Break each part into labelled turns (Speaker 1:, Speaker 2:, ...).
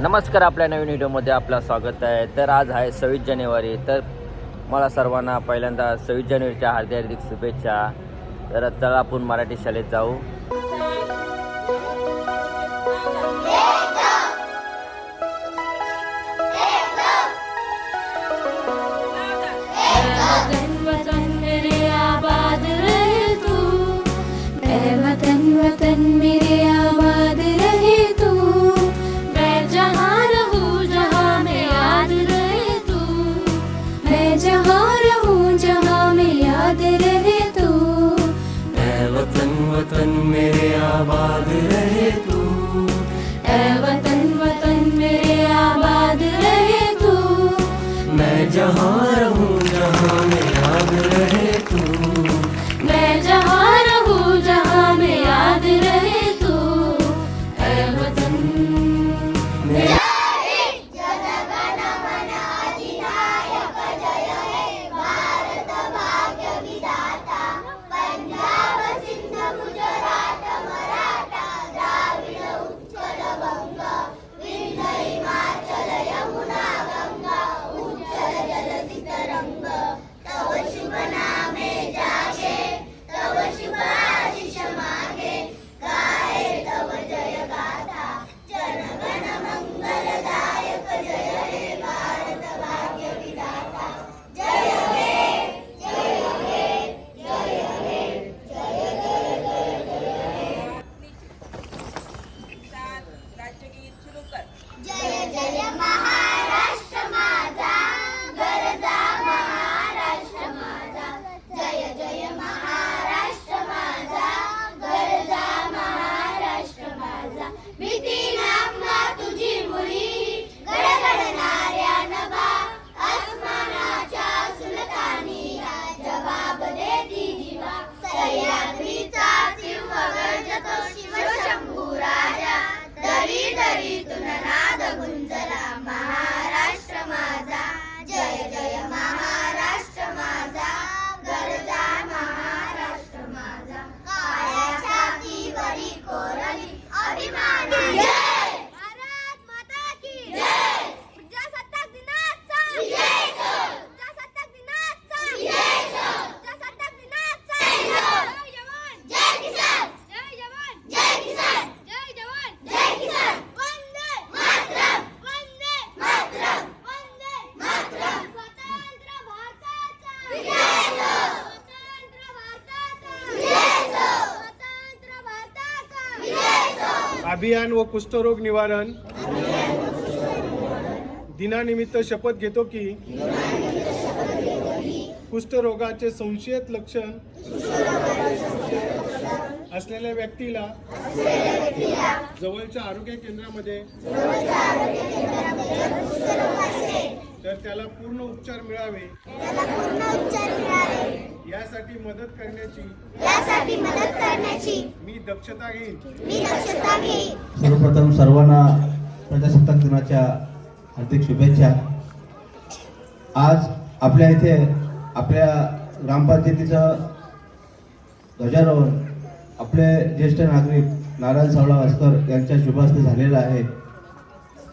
Speaker 1: नमस्कार आपल्या नवीन व्हिडिओमध्ये आपलं स्वागत आहे. तर आज आहे सव्वीस जानेवारी. तर मला सर्वांना पहिल्यांदा सव्वीस जानेवारीच्या हार्दिक हार्दिक शुभेच्छा. तर चला आपण मराठी शाळेत जाऊ.
Speaker 2: जहाँ
Speaker 3: व कुष्ठरोग निवारण. दिनानिमित्त शपथ घेतो की कुष्ठरोगाचे संशयित लक्षण असलेल्या व्यक्तीला जवळच्या आरोग्य केंद्रामध्ये तर त्याला पूर्ण उपचार मिळावे
Speaker 4: पूर्ण उपचार मिळावे.
Speaker 3: यासाठी मदत करण्याची
Speaker 4: यासाठी मदत करण्याची
Speaker 3: मी दक्षता घेईन.
Speaker 4: मी दक्षता घेईन.
Speaker 5: सर्वप्रथम सर्वांना प्रजासत्ताक दिनाच्या हार्दिक शुभेच्छा. आज आपल्या इथे आपल्या ग्रामपंचायतीचं ध्वजारोहण आपले ज्येष्ठ नागरिक नारायण सावळा वासकर यांच्या शुभहस्ते झालेलं आहे.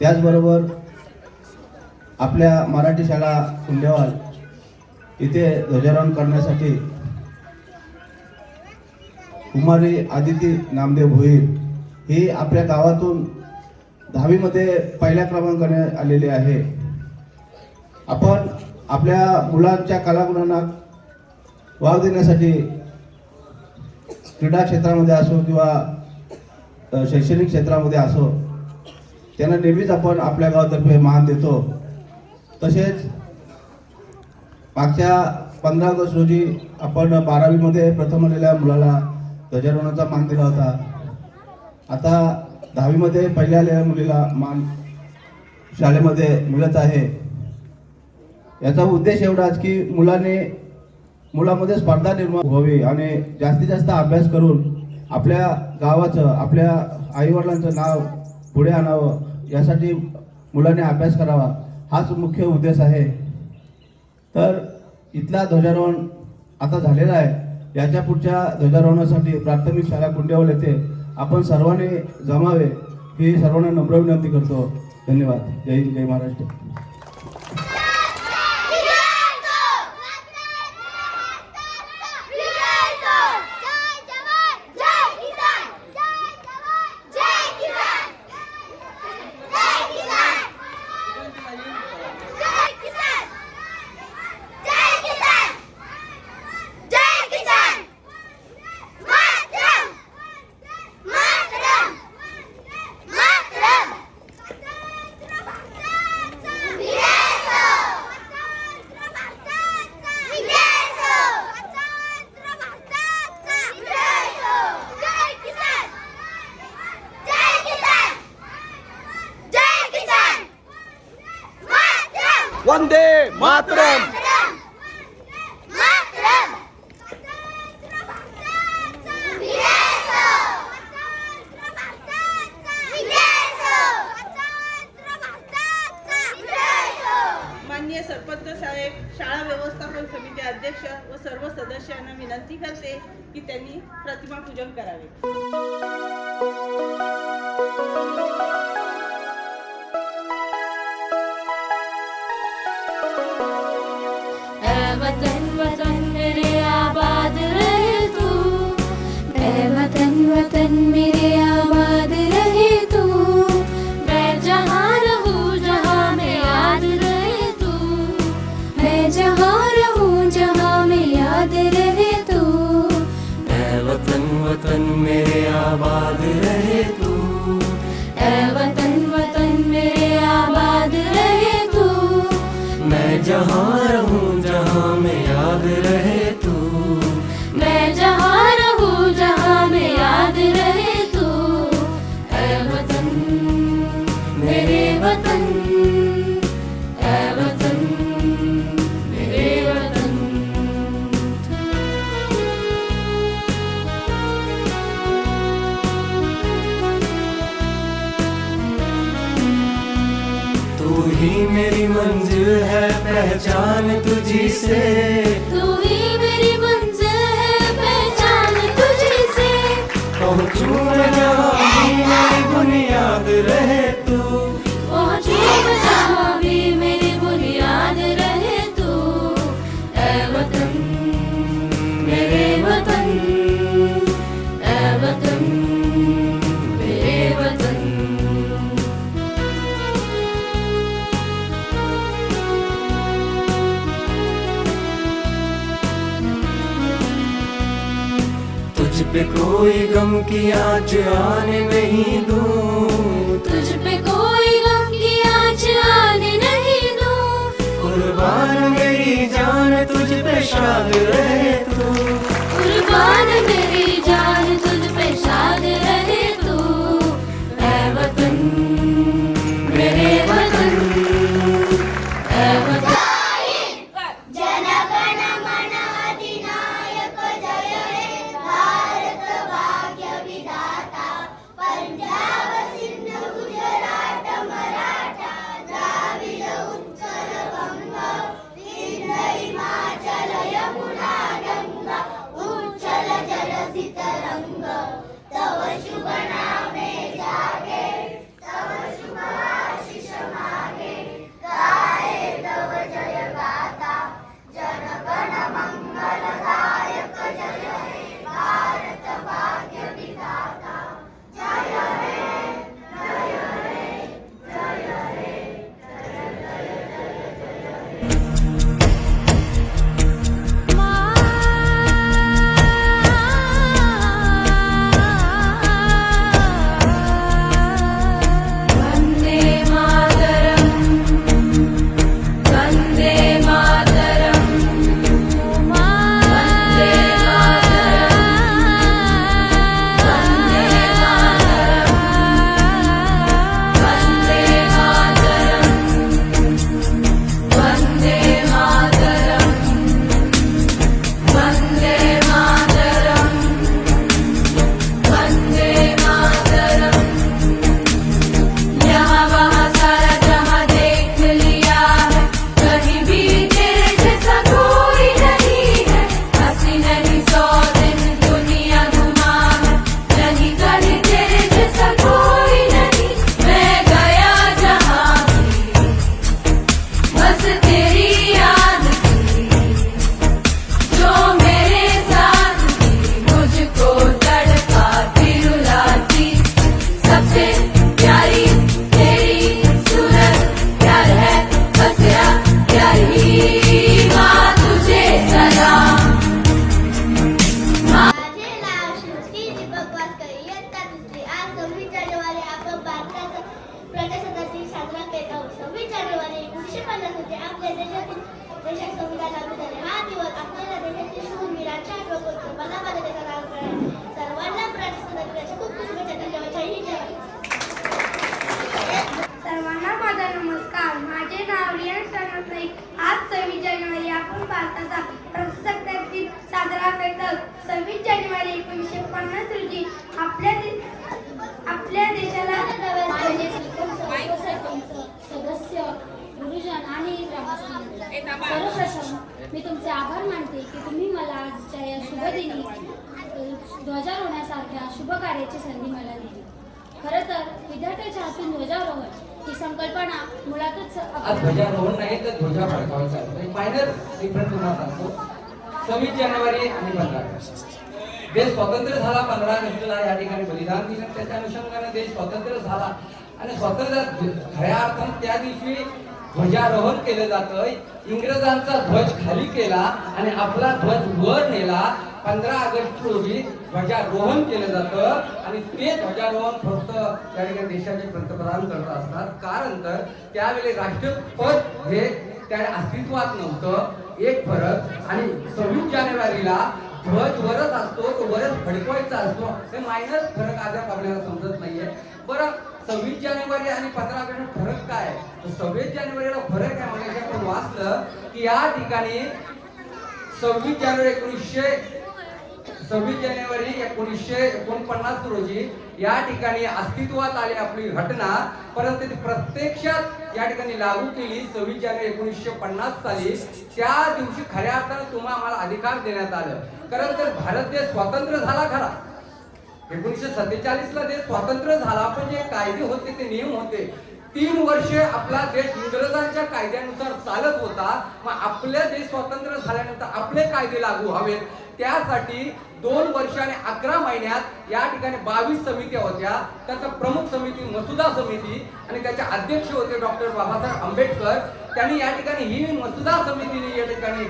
Speaker 5: त्याचबरोबर आपल्या मराठी शाळा कुंडेवाल इथे ध्वजारोहण करण्यासाठी कुमारी आदिती नामदेव भोईर ही आपल्या गावातून दहावीमध्ये पहिल्या क्रमांकाने आलेली आहे. आपण आपल्या मुलांच्या कलागुणांना वाव देण्यासाठी क्रीडा क्षेत्रामध्ये असो किंवा शैक्षणिक क्षेत्रामध्ये असो त्यांना नेहमीच आपण आपल्या गावातर्फे मान देतो. तसेच मागच्या पंधरा ऑगस्ट रोजी आपण बारावीमध्ये प्रथम आलेल्या मुलाला ध्वजारोहणाचा मान दिला होता. आता दहावीमध्ये पहिल्या आलेल्या मुलीला मान शाळेमध्ये मिळत आहे. याचा उद्देश एवढाच की मुलाने मुलामध्ये स्पर्धा निर्माण व्हावी आणि जास्तीत जास्त अभ्यास करून आपल्या गावाचं आपल्या आईवडिलांचं नाव पुढे आणावं यासाठी मुलाने अभ्यास करावा हाच मुख्य उद्देश आहे. तर इथला ध्वजारोहण आता झालेला आहे. याच्या पुढच्या ध्वजारोहणासाठी प्राथमिक शाळा कुंड्यावर येथे आपण सर्वांनी जमावे. ही सर्वांना नम्र विनंती करतो.
Speaker 6: धन्यवाद. जय हिंद जय महाराष्ट्र.
Speaker 7: की प्रतिमा पूजन करावे.
Speaker 1: वतन मेरे रहे तू। ऐ वतन वतन मेरे आबाद रहे तू। मैं जहाँ रहूँ, जहाँ में याद रहे तू। मैं जहाँ
Speaker 8: वतन मेरे आबाद रहे तू।
Speaker 1: ऐ वतन वतन मेरे आबाद रहे तू।
Speaker 8: मैं जहाँ रहूँ जहाँ में याद रहे
Speaker 1: मेरी
Speaker 8: मंजिल है पहचान तुझी से।
Speaker 1: तू ही मेरी मंजिल है पहचान तुझी से।
Speaker 8: पहुँचूं मैं जहाँ भी मेरी बुनियाद रहे तू।
Speaker 1: पहुँचू मैं जहाँ भी मेरी
Speaker 8: पे कोई गम की आँच आने नहीं दूँ।
Speaker 1: तुझ पे कोई गम की आँच आने नहीं दूँ।
Speaker 8: कुर्बान मेरी जान तुझ पे शाद रहे तू।
Speaker 1: कुर्बान मेरी जान तुझ पे शाद
Speaker 9: भारताचा प्रजासत्ताक दिन साजरा करतात सव्वीस जानेवारी एकोणीसशे पन्नास रोजी आपल्या आपल्या देशाला
Speaker 2: सदस्य गुरुजन आणि सर्वप्रथम मी तुमचे आभार मानते की तुम्ही मला आजच्या या शुभदिनी अ, ध्वजारोहणासारख्या शुभ कार्याची संधी मला दिली. खरं तर विद्यार्थ्याच्या हातून ध्वजारोहण ही संकल्पना मुळातच
Speaker 10: आज ध्वजारोहण नाही तर ध्वजा फडकावायचा आहे डिफरन्स तुम्हाला सांगतो. सव्वीस जानेवारी आणि पंधरा देश स्वतंत्र झाला पंधरा ऑगस्टला या ठिकाणी बलिदान दिलं. त्याच्या अनुषंगाने देश स्वतंत्र झाला. आणि स्वातंत्र्य खऱ्या अर्थानं त्या दिवशी ध्वजारोहण केलं जातं. इंग्रजांचा ध्वज खाली केला आणि आपला ध्वज वर नेला. पंधरा ऑगस्ट रोजी ध्वजारोहण केलं जातं आणि ते ध्वजारोहण फक्त त्या ठिकाणी देशाचे पंतप्रधान करत असतात. कारण तर त्यावेळी राष्ट्रपद हे त्या अस्तित्वात नव्हतं. एक फरक. आणि सव्वीस जानेवारीला ध्वज वरच असतो तो वरच फडकवायचा असतो. हे मायनर फरक अद्याप आपल्याला समजत नाहीये. बरं सव्वीस जानेवारी आणि पंधरा ऑगस्ट फरक काय? तर सव्वीस जानेवारीला फरक आहे म्हणजे आपण वाचलं की या ठिकाणी सव्वीस जानेवारी एकोणीसशे सव्वीस जानेवारी एकोणीसशे एकोणपन्नास रोजी या ठिकाणी अस्तित्वात आली आपली घटना परंतु ती प्रत्यक्षात या ठिकाणी लागू केली सव्वीस जानेवारी एकोणीसशे पन्नास साली. त्या दिवशी खऱ्या अर्थानं तुम्हा आम्हाला अधिकार देण्यात आलं. कारण तर भारत देश स्वतंत्र झाला खरा. एकोणीसशे सत्तेचाळीस ला देश स्वतंत्र झाला पण जे कायदे होते ते नियम होते. तीन वर्ष आपला देश इंग्रजांच्या कायद्यानुसार चालत होता. मग आपले देश स्वतंत्र झाल्यानंतर आपले कायदे लागू हवेत त्यासाठी दोन वर्ष आणि अकरा महिन्यात या ठिकाणी बावीस समित्या होत्या. त्याचा प्रमुख समिती मसुदा समिती आणि त्याचे अध्यक्ष होते डॉक्टर बाबासाहेब आंबेडकर. त्यांनी या ठिकाणी ही मसुदा समितीने या ठिकाणी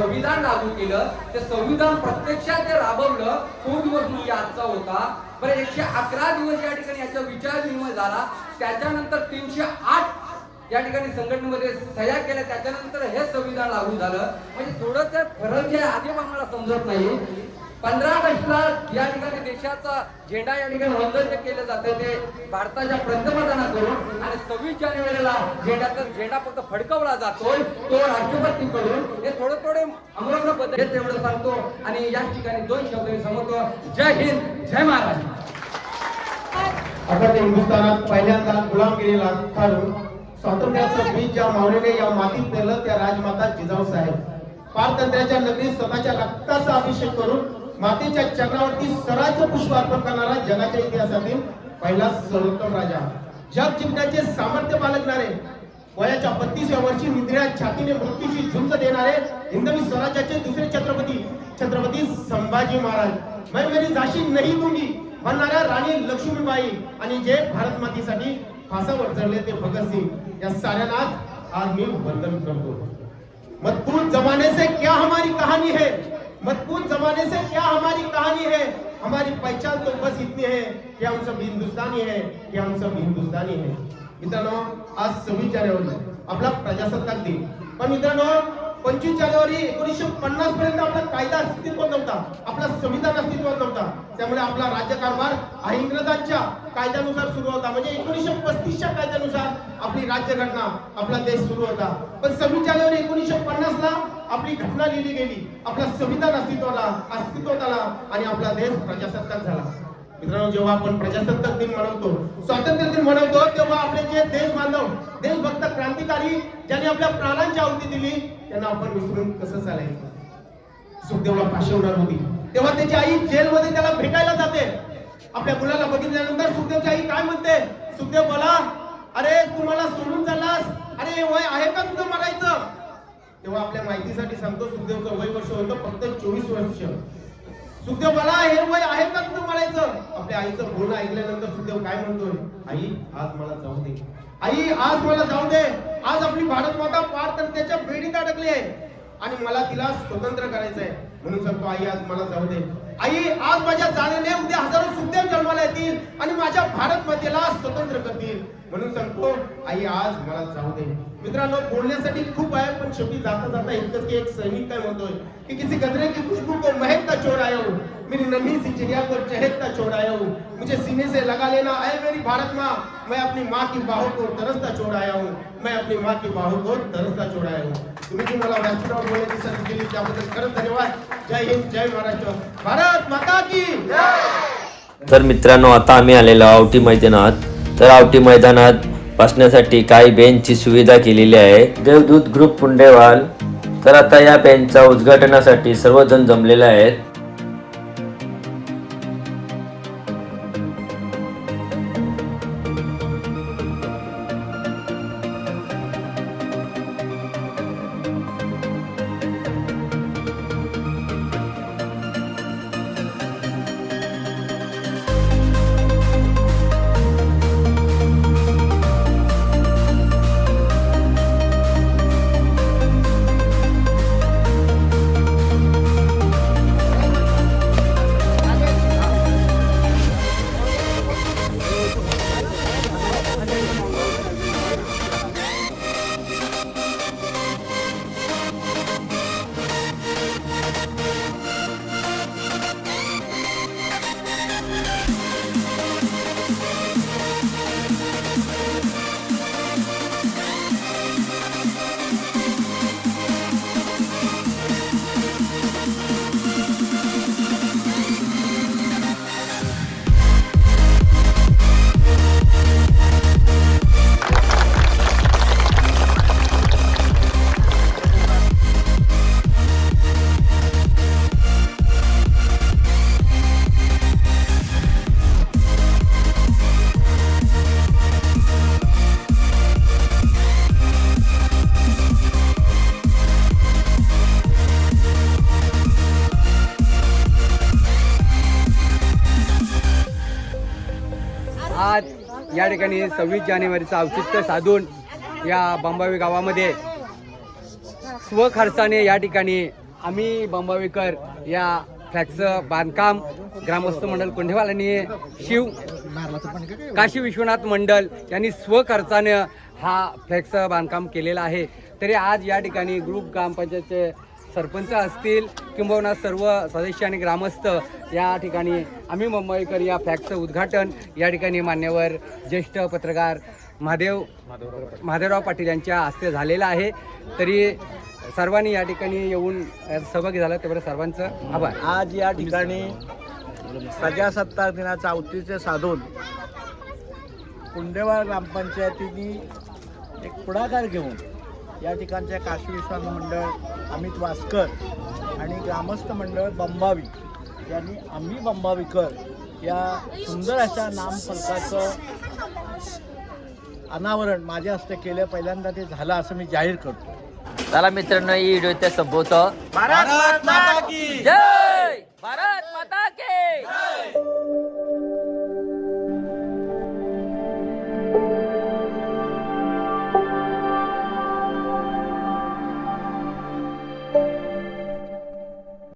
Speaker 10: संविधान लागू केलं. ते संविधान प्रत्यक्षात ते राबवलं तो दिवस म्हणजे आजचा होता. बरं एकशे अकरा दिवस या ठिकाणी याचा विचार विनिमय झाला. त्याच्यानंतर तीनशे आठ या ठिकाणी संघटनेमध्ये सह्या केल्या. त्याच्यानंतर हे संविधान लागू झालं. म्हणजे थोडं तर फरक जे आहे आधी आम्हाला समजत नाही. पंधरा ऑगस्टला या ठिकाणी देशाचा झेंडा या ठिकाणी वंदन जे केलं जातं ते भारताच्या पंतप्रधानाकडून. आणि सव्वीस जानेवारीला झेंड्याचा झेंडा फक्त फडकवला जातोय तो राष्ट्रपतीकडून. हे थोडे थोडे अमरावती बद्दल हेच एवढं सांगतो. आणि या ठिकाणी दोन शब्द मी समजतो जय हिंद जय महाराष्ट्र.
Speaker 11: आता ते हिंदुस्थानात पहिल्यांदा गुलामगिरीला काढून स्वातंत्र्याचं बीज ज्या माऊलीने या मातीत नेलं त्या राजमाता जिजाऊ साहेब. पारतंत्र्याच्या नगरीत स्वतःच्या रक्ताचा अभिषेक करून मातेच्या चरणावरती स्वराज्य पुष्प अर्पण करणारा जगाच्या इतिहासातील पहिला सर्वोत्तम राजा. जग जिंकण्याचे सामर्थ्य बाळगणारे वयाच्या बत्तीसव्या वर्षी निद्र्या छातीने मृत्यूची झुंज देणारे हिंदवी स्वराज्याचे दुसरे छत्रपती छत्रपती संभाजी महाराज. मैं मेरी झाशी नाही दूंगी म्हणणाऱ्या राणी लक्ष्मीबाई आणि जे भारत मातीसाठी फासावर चढले ते भगतसिंग. या साऱ्यांना आज मी वंदन करतो. मजबूत जमाने से क्या हमारी कहानी है? मजबूत जमाने से क्या हमारी कहानी है? हमारी पहचान तो बस इतनी है कि हम सब हिंदुस्तानी है कि हम सब हिंदुस्तानी है। मित्रांनो आज सव्वीस जानेवारी आपला प्रजासत्ताक दिन। पण मित्रांनो पंचवीस जानेवारी एकोणीसशे पन्नास पर्यंत आपला कायदा अस्तित्वात नव्हता. आपला संविधान अस्तित्वात नव्हता. त्यामुळे आपला राज्यकारभार हा इंग्रजांच्या कायद्यानुसार सुरू होता. म्हणजे एकोणीसशे पस्तीसच्या कायद्यानुसार आपली राज्यघटना आपला देश सुरू होता. पण सव्वीस जानेवारी एकोणीसशे पन्नास ला आपली घटना लिहिली गेली. आपला संविधान अस्तित्वाला अस्तित्वात आला आणि आपला देश प्रजासत्ताक झाला. मित्रांनो जेव्हा आपण प्रजासत्ताक दिन मनवतो स्वातंत्र्य दिन मनवतो तेव्हा आपले जे देश बांधव देशभक्त क्रांतिकारी ज्यांनी आपल्या प्राणांची आहुती दिली त्यांना आपण विसरून कसं चालायचं? सुखदेवला फाशी होणार होती. तेव्हा त्याची आई जेलमध्ये त्याला भेटायला जाते. आपल्या मुलाला बघितल्यानंतर सुखदेवची आई काय म्हणते? सुखदेव बोला अरे तू मला सोडून चाललास? अरे वय आहे का तुझं मरायचं? तेव्हा आपल्या माहितीसाठी सांगतो सुखदेवचं वय वर्ष होतं फक्त चोवीस वर्ष. सुखदेव मला हे वय आहे का तुझं म्हणायचं आपल्या आईचं बोलणं ऐकल्यानंतर सुखदेव काय म्हणतोय? आई आज मला जाऊ दे. आई आज मला जाऊ दे. आज आपली भारत माता पार तर त्याच्या बेडीत अडकली आहे. आणि मला तिला स्वतंत्र करायचं आहे. म्हणून सांगतो आई आज मला जाऊ दे. आई आज माझ्या जाण्याने उद्या हजारो सुखदेव जन्माला येतील आणि माझ्या भारत मातेला स्वतंत्र करतील. म्हणून सांगतो आई आज मला जाऊ दे. मित्रांनो बोलण्यासाठी खूप आहे पण शेवटी जाता जाता इतकंच की एक सैनिक काय म्हणतोय की किसी गदरे की खुशबू को महकता छोड़ आया हूँ मेरी नन्ही सी चिड़िया को चहकता छोड़ आया हूँ मुझे सीने से लगा लेना आए मेरी भारत माँ. मैं अपनी माँ की बाहों को तरसता छोड़ आया हूँ मैं अपनी माँ की बाहों को तरसता छोड़ आया हूँ तुम्ही जी मला व्यासपीठावर बोलण्याची संधी दिली त्याबद्दल खरंच धन्यवाद. जय हिंद जय महाराष्ट्र. भारत माता की
Speaker 1: तर मित्रांनो आता आम्ही आलेलो आहोत आवटी मैदानात. तर आवटी मैदानात बसण्यासाठी काही बेंचची सुविधा केलेली आहे. देवदूत ग्रुप पुंडेवाल तर आता या बेंचच्या उद्घाटनासाठी सर्वजण जमलेले आहेत.
Speaker 10: ठिकाणी सव्वीस जानेवारीचं औचित्य साधून या बंबावी गावामध्ये स्वखर्चाने या ठिकाणी आम्ही बंबावीकर या फ्लॅटचं बांधकाम ग्रामस्थ मंडळ कोंढेवालांनी शिव काशी विश्वनाथ मंडल यांनी स्वखर्चानं हा फ्लॅक्सचं बांधकाम केलेलं आहे. तरी आज या ठिकाणी ग्रुप ग्रामपंचायतचे सरपंच असतील किंबहुना सर्व सदस्य आणि ग्रामस्थ या ठिकाणी आम्ही मुंबईकर या फ्लॅगचं उद्घाटन या ठिकाणी मान्यवर ज्येष्ठ पत्रकार महादेव महादेवराव पाटील यांच्या हस्ते झालेलं आहे. तरी सर्वांनी या ठिकाणी येऊन सहभागी झालं. त्याबद्दल सर्वांचं आभार.
Speaker 12: आज या ठिकाणी प्रजासत्ताक दिनाचं औचित्य साधून कुंडेवाड ग्रामपंचायतीने एक पुढाकार घेऊन या ठिकाणच्या काशी विश्वास मंडळ अमित वासकर आणि ग्रामस्थ मंडळ बंबावी यांनी आम्ही बंबावीकर या सुंदर अशा नामफलकाचं अनावरण माझ्या हस्ते केलं. पहिल्यांदा ते झालं असं मी जाहीर करतो.
Speaker 1: चला मित्रांनो ही व्हिडिओ इथे संपवतो.
Speaker 11: भारत माता की
Speaker 1: जय! भारत!